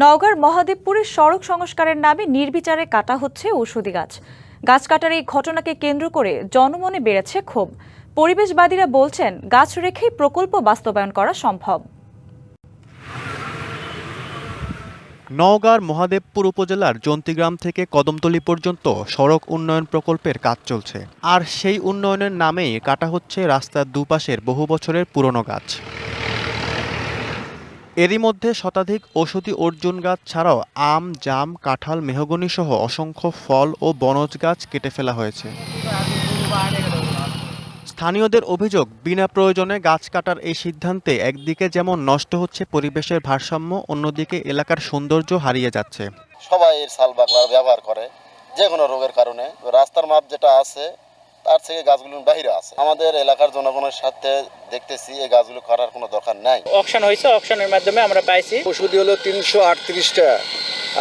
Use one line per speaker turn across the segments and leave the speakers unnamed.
নওগাঁর মহাদেবপুরের সড়ক সংস্কারের নামে নির্বিচারে কাটা হচ্ছে ঔষধি গাছ। গাছ কাটার এই ঘটনাকে কেন্দ্র করে জনমনে বেড়েছে ক্ষোভ। পরিবেশবাদীরা বলছেন, গাছ রেখেই প্রকল্প বাস্তবায়ন করা সম্ভব।
নওগাঁর মহাদেবপুর উপজেলার জন্তিগ্রাম থেকে কদমতলি পর্যন্ত সড়ক উন্নয়ন প্রকল্পের কাজ চলছে। আর সেই উন্নয়নের নামেই কাটা হচ্ছে রাস্তার দুপাশের বহু বছরের পুরনো গাছ। এরই মধ্যে শতাধিক ঔষধি অর্জুন গাছ ছাড়াও আম, জাম, কাঁঠাল, মেহগনি সহ অসংখ্য ফল ও বনজ গাছ কেটে ফেলা হয়েছে। স্থানীয়দের অভিযোগ, বিনা প্রয়োজনে গাছ কাটার এই সিদ্ধান্তে একদিকে যেমন নষ্ট হচ্ছে পরিবেশের ভারসাম্য, অন্যদিকে এলাকার সৌন্দর্য হারিয়ে যাচ্ছে।
সবাই এর সাল বাকলার ব্যবহার করে, যে কোনো রোগের কারণে। রাস্তার মাপ যেটা আছে, তার থেকে গাছগুলো বাইরে আছে। আমাদের এলাকার জনগণের সাথে দেখতেছি এই গাছগুলো কাটার কোনো দরকার নাই।
অকশন হয়েছে অকশনের মাধ্যমে আমরা পাইছি।
ওষুধি হলো তিনশো আটত্রিশটা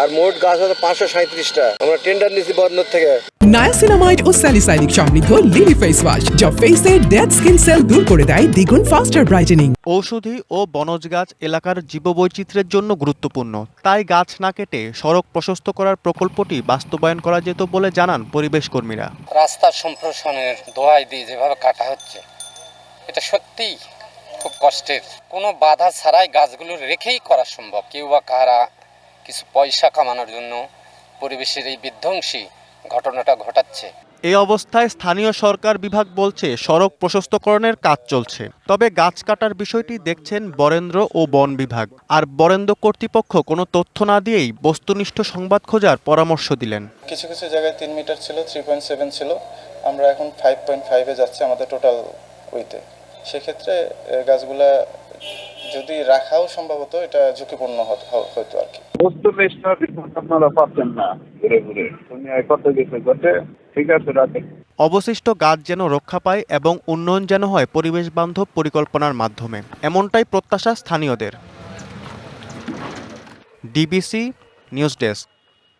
আর মোট গাছ হলো পাঁচশো সাঁত্রিশটা আমরা টেন্ডার নিচ্ছি বন্দর থেকে।
নায়াসিনামাইড ও স্যালিসাইনিক সমৃদ্ধ লিলি ফেস ওয়াশ যা ফেসের ডেড স্কিন সেল দূর করে দেয় দ্বিগুণ ফাস্টার ব্রাইটেনিং
ঔষধি ও বনজ গাছ এলাকার জীববৈচিত্র্যের জন্য গুরুত্বপূর্ণ। তাই গাছ না কেটে সড়ক প্রশস্ত করার প্রকল্পটি বাস্তবায়ন করা যেত বলে জানান পরিবেশ কর্মীরা।
রাস্তার সম্প্রসারণের দোয়াই দিয়ে যেভাবে কাটা হচ্ছে এটা সত্যিই খুব কষ্টের। কোনো বাধা ছাড়াই গাছগুলো রেখেই করা সম্ভব। কেউ বা কারা কিছু পয়সা কামানোর জন্য পরিবেশের এই বিধ্বংসী ঘটনাটা ঘটাচ্ছে।
এই অবস্থায় স্থানীয় সরকার বিভাগ বলছে সড়ক প্রশস্তকরণের কাজ চলছে। তবে গাছ কাটার বিষয়টি দেখছেন বরেন্দ্র ও বন বিভাগ। আর বরেন্দ্র কর্তৃপক্ষ কোনো তথ্য না দিয়েই বস্তুনিষ্ঠ সংবাদ খোঁজার পরামর্শ দিলেন।
কিছু কিছু জায়গায় তিন মিটার ছিল থ্রি পয়েন্ট সেভেন ছিল। আমরা এখন ফাইভ পয়েন্ট ফাইভে যাচ্ছে আমাদের টোটাল উইতে সেক্ষেত্রে গাছগুলা যদি রাখাও সম্ভবত এটা ঝুঁকিপূর্ণ হত- আর কি।
রিপোর্ট আপনারা পাচ্ছেন না ঠিক আছে
অবশিষ্ট গাছ যেন রক্ষা পায় এবং উন্নয়ন যেন হয় পরিবেশ বান্ধব পরিকল্পনার মাধ্যমে, এমনটাই প্রত্যাশা স্থানীয়দের। DBC news desk.